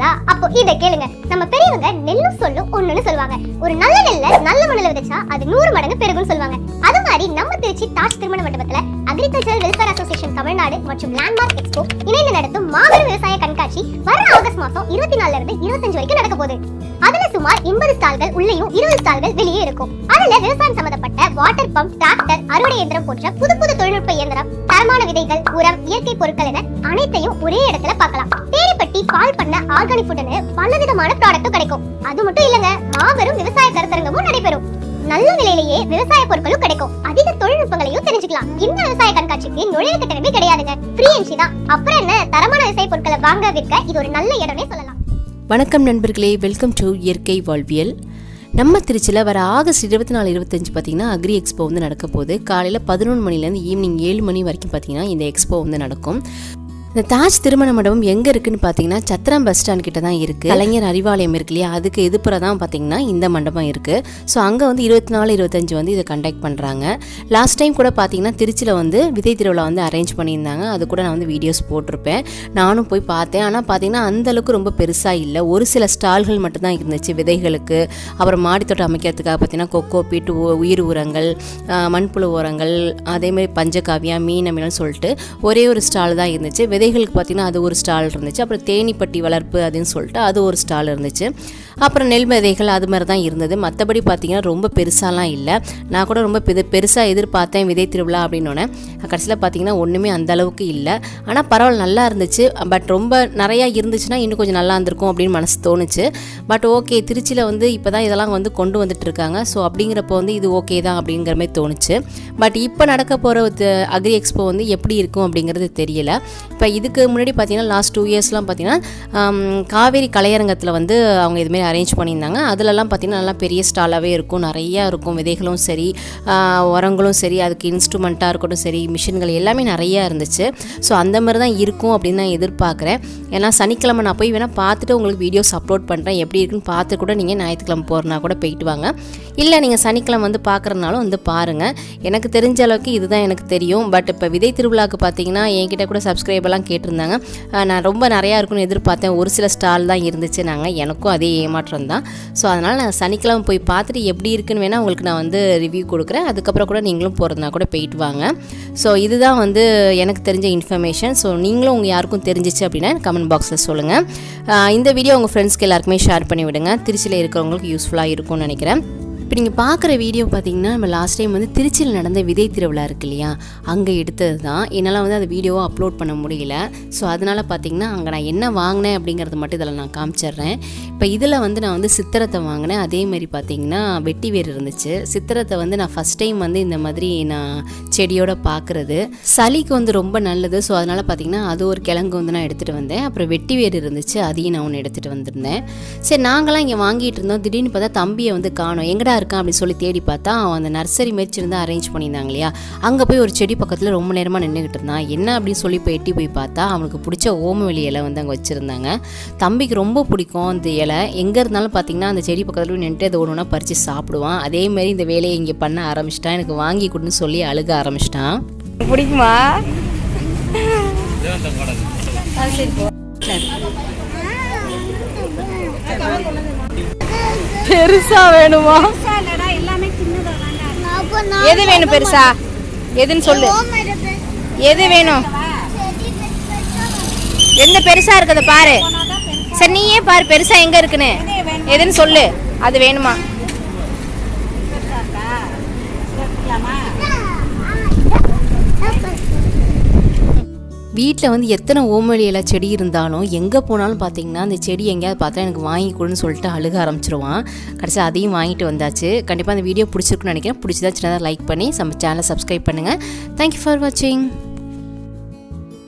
கேக்குறீங்களா? அப்போ இதை கேளுங்க. நம்ம பெரியவங்க நெல்லும் சொல்லும் ஒண்ணுன்னு சொல்லுவாங்க. ஒரு நல்ல நெல்ல நல்ல மண்ணுல விதைச்சா அது நூறு மடங்கு பெருகும்னு சொல்லுவாங்க. அது மாதிரி நம்ம திருச்சி தாஜ் திருமண மண்டபத்துல அக்ரிகல்ச்சர் வெல்ஃபேர் அசோசியேஷன் தமிழ்நாடு மற்றும் லேண்ட்மார்க் எக்ஸ்போ இணைந்து நடத்தும் மாபெரும் விவசாய கண்காட்சி வர ஆகஸ்ட் மாசம் இருபத்தி நாலுல இருந்து இருபத்தஞ்சு வரைக்கும் நடக்க போகுது. அதுல சுமார் எண்பது ஸ்டால்கள் உள்ளேயும் இருபது ஸ்டால்கள் வெளியே இருக்கும். அதுல விவசாயம் சம்பந்தப்பட்ட வாட்டர் பம்ப் டிராக்டர் அறுவடை இயந்திரம் போன்ற புது புது தொழில்நுட்ப இயந்திரம் தரமான விதைகள் உரம் இயற்கை பொருட்கள் என அனைத்தையும் ஒரே இடத்துல பார்க்கலாம். தேடிப்பட்டி பால் பண்ண ஆர்கானிக் ஃபுட்னு பலவிதமான ப்ராடக்ட்டும் கிடைக்கும். அது மட்டும் இல்லங்க மாபெரும் விவசாய கருத்தரங்கமும் நடைபெறும். நல்ல விலையிலேயே விவசாய பொருட்களும் கிடைக்கும். அதிக தொழில்நுட்பங்களையும் தெரிஞ்சுக்கலாம். இந்த விவசாய கண்காட்சிக்கு நுழைவு கட்டணமே கிடையாதுங்க. ஃப்ரீ என்ட்ரி தான். அப்புறம் என்ன? தரமான விவசாய பொருட்களை வாங்க விற்க இது ஒரு நல்ல இடம்னே சொல்லலாம். வணக்கம் நண்பர்களே வெல்கம் டு இயற்கை வாழ்வியல். நம்ம திருச்சியில் வர ஆகஸ்ட் இருபத்தி நாலு இருபத்தஞ்சு பார்த்தீங்கன்னா அக்ரி எக்ஸ்போ வந்து நடக்க போகுது. காலையில் பதினொன்று மணிலேருந்து ஈவினிங் ஏழு மணி வரைக்கும் பார்த்தீங்கன்னா இந்த எக்ஸ்போ வந்து நடக்கும். இந்த தாஜ் திருமண மண்டபம் எங்கே இருக்குன்னு பார்த்தீங்கன்னா சத்திரம் பஸ் ஸ்டாண்ட் கிட்ட தான் இருக்குது கலைஞர் அறிவாலயம் இருக்கு இல்லையா? அதுக்கு எதிர்ப்புற தான் பார்த்தீங்கன்னா இந்த மண்டபம் இருக்குது ஸோ அங்கே வந்து இருபத்தி நாலு இருபத்தஞ்சு வந்து இதை கண்டக்ட் பண்ணுறாங்க லாஸ்ட் டைம் கூட பாத்தீங்கன்னா திருச்சியில் வந்து விதை திருவிழா வந்து அரேஞ்ச் பண்ணியிருந்தாங்க. அது கூட நான் வந்து வீடியோஸ் போட்டிருப்பேன். நானும் போய் பார்த்தேன். ஆனால் பார்த்தீங்கன்னா அந்த அளவுக்கு ரொம்ப பெருசாக இல்லை. ஒரு சில ஸ்டால்கள் மட்டும்தான் இருந்துச்சு விதைகளுக்கு. அப்புறம் மாடித்தோட்டம் அமைக்கிறதுக்காக பார்த்தீங்கன்னா கொக்கோ பீட்டு உயிர் உரங்கள் மண்புழு உரங்கள் அதேமாதிரி பஞ்சகாவியா மீன் அப்படின்னு சொல்லிட்டு ஒரே ஒரு ஸ்டால் தான் இருந்துச்சு. விதைகளுக்கு பார்த்தீங்கன்னா அது ஒரு ஸ்டால் இருந்துச்சு. அப்புறம் தேனீப்பட்டி வளர்ப்பு அப்படின்னு சொல்லிட்டு அது ஒரு ஸ்டால் இருந்துச்சு. அப்புறம் நெல் விதைகள் அது மாதிரி தான் இருந்தது. மற்றபடி பார்த்திங்கன்னா ரொம்ப பெருசாலாம் இல்லை. நான் கூட ரொம்ப பெரு பெருசாக எதிர்பார்த்தேன் விதை திருவிழா அப்படின்னோடனே கடைசியில் பார்த்திங்கன்னா ஒன்றுமே அந்த அளவுக்கு இல்லை. ஆனால் பரவாயில்ல நல்லா இருந்துச்சு. பட் ரொம்ப நிறையா இருந்துச்சுன்னா இன்னும் கொஞ்சம் நல்லா இருந்திருக்கும் அப்படின்னு மனசு தோணுச்சு. பட் ஓகே திருச்சியில் வந்து இப்போ தான் இதெல்லாம் வந்து கொண்டு வந்துட்டு இருக்காங்க. ஸோ அப்படிங்கிறப்போ வந்து இது ஓகே தான் அப்படிங்கிற மாதிரி தோணுச்சு. பட் இப்போ நடக்க போகிற அக்ரி எக்ஸ்போ வந்து எப்படி இருக்கும் அப்படிங்கிறது தெரியல. இப்போ இதுக்கு முன்னாடி பார்த்தீங்கன்னா லாஸ்ட் டூ இயர்ஸ்லாம் பார்த்தீங்கன்னா காவேரி கலையரங்கத்தில் வந்து அவங்க இதுமாரி அரேஞ்ச் பண்ணியிருந்தாங்க. அதிலலாம் பார்த்தீங்கன்னா நல்லா பெரிய ஸ்டாலாகவே இருக்கும். நிறையா இருக்கும். விதைகளும் சரி உரங்களும் சரி அதுக்கு இன்ஸ்ட்ருமெண்ட்டாக இருக்கட்டும் சரி மிஷின்கள் எல்லாமே நிறையா இருந்துச்சு. ஸோ அந்த மாதிரி தான் இருக்கும் அப்படின்னு நான் எதிர்பார்க்குறேன். ஏன்னா சனிக்கிழமை நான் போய் வேணால் பார்த்துட்டு உங்களுக்கு வீடியோஸ் அப்லோட் பண்ணுறேன் எப்படி இருக்குன்னு பார்த்து கூட நீங்கள் ஞாயிற்றுக்கிழமை போகிறனா கூட போயிட்டு வாங்க. இல்லை நீங்கள் சனிக்கிழமை வந்து பார்க்குறதுனாலும் வந்து பாருங்கள் எனக்கு தெரிஞ்ச அளவுக்கு இதுதான் எனக்கு தெரியும். பட் இப்போ விதை திருவிழாவுக்கு பார்த்தீங்கன்னா என்கிட்ட கூட சப்ஸ்கிரைபர்லாம் கேட்டிருந்தாங்க. நான் ரொம்ப நிறையா இருக்குன்னு எதிர்பார்த்தேன். ஒரு சில ஸ்டால் தான் இருந்துச்சு. நாங்கள் எனக்கும் அதே ஏமாற்றம் தான். ஸோ அதனால் நான் சனிக்கிழமை போய் பார்த்துட்டு எப்படி இருக்குன்னு வேணால் உங்களுக்கு நான் வந்து ரிவ்யூ கொடுக்குறேன். அதுக்கப்புறம் கூட நீங்களும் போகிறதுனா கூட போயிட்டு வாங்க. ஸோ இதுதான் வந்து எனக்கு தெரிஞ்ச இன்ஃபர்மேஷன் ஸோ நீங்களும் உங்கள் யாருக்கும் தெரிஞ்சிச்சு அப்படின்னா கமெண்ட் பாக்ஸில் சொல்லுங்கள் இந்த வீடியோ உங்கள் ஃப்ரெண்ட்ஸ்க்கு எல்லாருக்குமே ஷேர் பண்ணி விடுங்க திருச்சியில் இருக்கிறவங்களுக்கு யூஸ்ஃபுல்லாக இருக்கும்னு நினைக்கிறேன். இப்போ நீங்கள் பார்க்குற வீடியோ பார்த்தீங்கன்னா நம்ம லாஸ்ட் டைம் வந்து திருச்சியில் நடந்த விதை திருவிழா இருக்கு இல்லையா? அங்கே எடுத்தது தான் என்னால் வந்து அந்த வீடியோவை அப்லோட் பண்ண முடியல. ஸோ அதனால் பார்த்தீங்கன்னா அங்கே நான் என்ன வாங்கினேன் அப்படிங்கிறது மட்டும் இதில் நான் காமிச்சிடுறேன். இப்போ இதில் வந்து நான் வந்து சித்திரத்தை வாங்கினேன். அதே மாதிரி பார்த்தீங்கன்னா வெட்டி வேர் இருந்துச்சு. சித்திரத்தை வந்து நான் ஃபஸ்ட் டைம் வந்து இந்த மாதிரி நான் செடியோட பார்க்குறது சளிக்கு வந்து ரொம்ப நல்லது. ஸோ அதனால் பார்த்தீங்கன்னா அது ஒரு கிழங்கு வந்து நான் எடுத்துகிட்டு வந்தேன். அப்புறம் வெட்டி வேர் இருந்துச்சு. அதையும் நான் ஒன்று எடுத்துகிட்டு வந்திருந்தேன். சரி நாங்களாம் இங்கே வாங்கிட்டு இருந்தோம். திடீர்னு பார்த்தா தம்பியை வந்து காணோம். எங்கடா இருக்கான் அப்படின்னு சொல்லி தேடி பார்த்தா அவன் அந்த நர்சரி மேய்ச்சி இருந்து அரேஞ்ச் பண்ணியிருந்தாங்க இல்லையா அங்கே போய் ஒரு செடி பக்கத்தில் ரொம்ப நேரமாக நின்றுக்கிட்டு இருந்தான். என்ன அப்படின்னு சொல்லி போய் எட்டி போய் பார்த்தா அவனுக்கு பிடிச்ச ஓமவெளி இலை வந்து அங்கே வச்சுருந்தாங்க. தம்பிக்கு ரொம்ப பிடிக்கும் அந்த இலை. எங்கே இருந்தாலும் பார்த்தீங்கன்னா அந்த செடி பக்கத்தில் நின்றுட்டு அதை ஒன்று ஒன்றா பறித்து சாப்பிடுவான். அதேமாரி இந்த வேலையை இங்கே பண்ண ஆரம்பிச்சிட்டான். எனக்கு வாங்கி கொடுன்னு சொல்லி அழுக ஆரம்பிச்சிட்டான். பிடிக்குமா? பெருசா வேணுமா? எது வேணும் பெருசா? எதுன்னு சொல்லு. எது வேணும் எந்த பெருசா இருக்கிறத பாரு. சரி நீயே பாரு பெருசா எங்க இருக்குன்னு? எதுன்னு சொல்லு. அது வேணுமா? வீட்டில் வந்து எத்தனை ஓமவழி இலை செடி இருந்தாலும் எங்கே போனாலும் பார்த்தீங்கன்னா அந்த செடி எங்கேயாவது பார்த்தா எனக்கு வாங்கி கொடுன்னு சொல்லிட்டு அழுக ஆரம்பிச்சிருவான். கடைசியாக அதையும் வாங்கிட்டு வந்தாச்சு. கண்டிப்பாக அந்த வீடியோ பிடிச்சிருக்குன்னு நினைக்கிறேன். பிடிச்சதா சின்னதாக லைக் பண்ணி நம்ம சேனலை சப்ஸ்கிரைப் பண்ணுங்கள் தேங்க்யூ ஃபார் வாட்சிங்